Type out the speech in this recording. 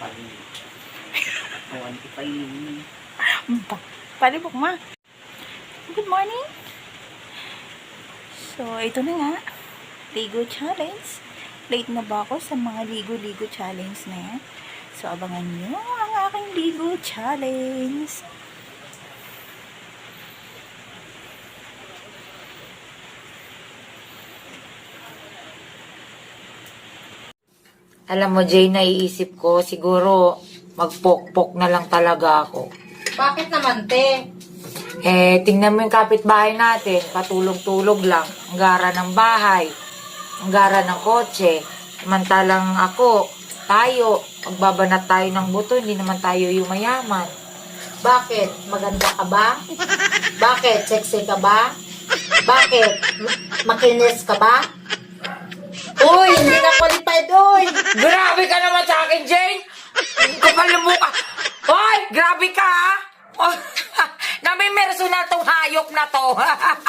Pali. Awan ko pa yun. Pa- Palibok ma. Good morning. So, ito na nga. Ligo challenge. Late na ba ako sa mga ligo-ligo challenge na yan? So, abangan nyo ang aking ligo challenge. Alam mo, Jay, naiisip ko, siguro magpokpok na lang talaga ako. Bakit naman, te? Eh, tingnan mo yung kapitbahay natin, patulog-tulog lang. Ang gara ng bahay, ang gara ng kotse. Samantalang ako, tayo, magbabanat tayo ng buto, hindi naman tayo yung mayaman. Bakit? Maganda ka ba? Bakit? Sexy ka ba? Bakit? Makinis ka ba? Grabe ka naman sa akin, Jane! Kapal ng mukha! Hoy! Grabe ka, ha? Namimerso na tong hayop na to.